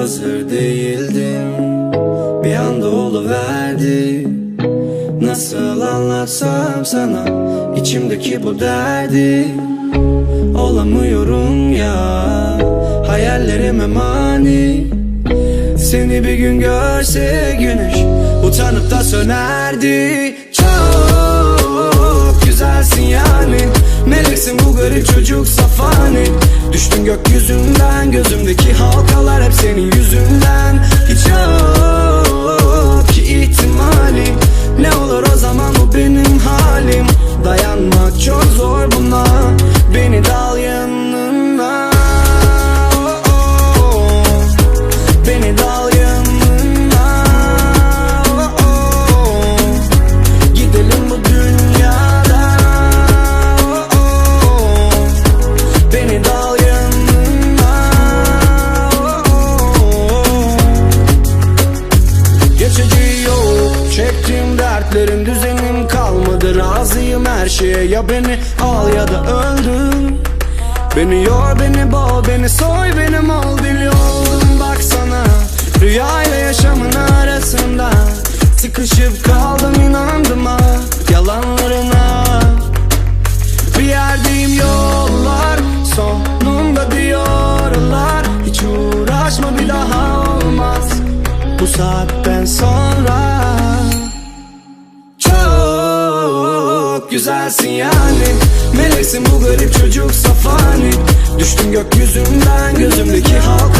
hazır değildim. Bir anda verdi. Nasıl anlatsam sana içimdeki bu derdi. Olamıyorum ya Hayallerime mani. Seni bir gün görse güneş Utanıp da sönerdi. Düştün gökyüzünden gözümdeki halkalar hep senin yüzünden. Hiç yok ki ihtimali Ne olur o zaman bu benim halim. Dayanmak çok zor buna Beni dal yanına şeye ya beni al ya da öldür. Beni yor beni boğ beni soy benim ol oldum. Baksana Rüya ile yaşamın arasında Sıkışıp kaldım inandım ha. Yalanlarına Bir yerdeyim yollar sonunda diyorlar. Hiç uğraşma bir daha olmaz. Bu saatten sonra Çok güzelsin yani. Meleksin bu garip çocuk safani. Düştüm gökyüzünden Gözümdeki halkalar